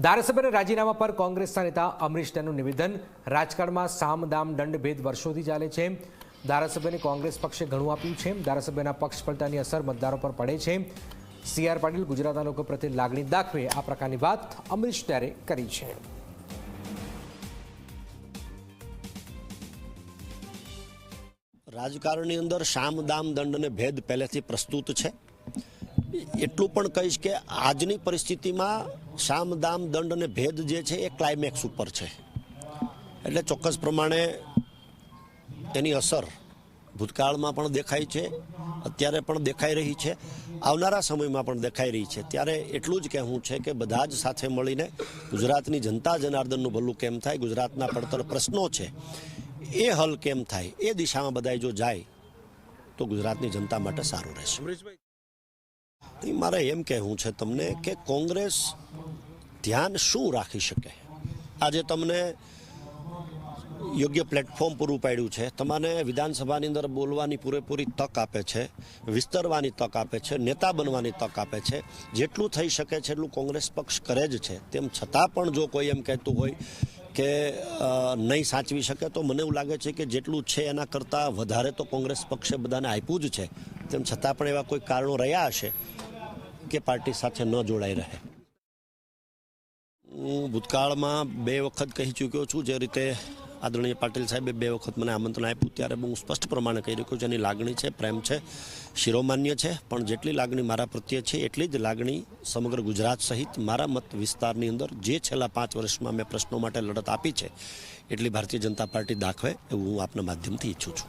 ધારાસભ્યના રાજીનામા પર કોંગ્રેસના નેતા અમરીશ ડેનું નિવેદન. રાજકારણમાં સામ દામ દંડ ભેદ વર્ષોથી ચાલે છે. ધારાસભ્યને કોંગ્રેસ પક્ષે ઘણું આપ્યું છે. ધારાસભ્યના પક્ષ પલટાની અસર મતદારો પર પડે છે. સી આર પાટીલ ગુજરાતના લોકો પ્રત્યે લાગણી દાખવે આ પ્રકારની વાત અમરીશ ટેરે કરી છે. રાજકારણની અંદર શામ દામ દંડ અને ભેદ પહેલેથી પ્રસ્તુત છે. એટલું પણ કહીશ કે આજની પરિસ્થિતિમાં સામ, દામ, દંડ અને ભેદ જે છે એ ક્લાઇમેક્સ ઉપર છે. એટલે ચોક્કસ પ્રમાણે એની અસર ભૂતકાળમાં પણ દેખાય છે, અત્યારે પણ દેખાઈ રહી છે, આવનારા સમયમાં પણ દેખાઈ રહી છે. ત્યારે એટલું જ કહેવું છે કે બધા જ સાથે મળીને ગુજરાતની જનતા જનાર્દનનું ભલું કેમ થાય, ગુજરાતના પડતર પ્રશ્નો છે, એ હલ કેમ થાય, એ દિશામાં બધાય જો જાય, તો ગુજરાતની જનતા માટે સારું રહેશે. મારે એમ કહેવું છે તમને કે કોંગ્રેસ ધ્યાન શું રાખી શકે? આજે તમને યોગ્ય પ્લેટફોર્મ પૂરું પાડ્યું છે. તમારે વિધાનસભાની અંદર બોલવાની પૂરેપૂરી તક આપે છે, વિસ્તરવાની તક આપે છે, નેતા બનવાની તક આપે છે. જેટલું થઈ શકે છે એટલું કોંગ્રેસ પક્ષ કરે જ છે. તેમ છતાં પણ જો કોઈ એમ કહેતું હોય કે નહીં સાચવી શકે, તો મને એવું લાગે છે કે જેટલું છે એના કરતાં વધારે તો કોંગ્રેસ પક્ષે બધાને આપ્યું જ છે. તેમ છતાં પણ એવા કોઈ કારણો રહ્યા હશે? કે પાર્ટી સાથે ન જોડાઈ રહે. હું ભૂતકાળમાં બે વખત કહી ચૂક્યો છું, જે રીતે આદરણીય પાટીલ સાહેબે બે વખત મને આમંત્રણ આપ્યું, ત્યારે હું સ્પષ્ટ પ્રમાણે કહી રહ્યો છું જેની લાગણી છે, પ્રેમ છે, શિરોમાન્ય છે, પણ જેટલી લાગણી મારા પ્રત્યે છે, એટલી જ લાગણી સમગ્ર ગુજરાત સહિત મારા મત વિસ્તારની અંદર જે છેલ્લા પાંચ વર્ષમાં મેં પ્રશ્નો માટે લડત આપી છે, એટલી ભારતીય જનતા પાર્ટી દાખવે એવું હું આપના માધ્યમથી ઈચ્છું છું.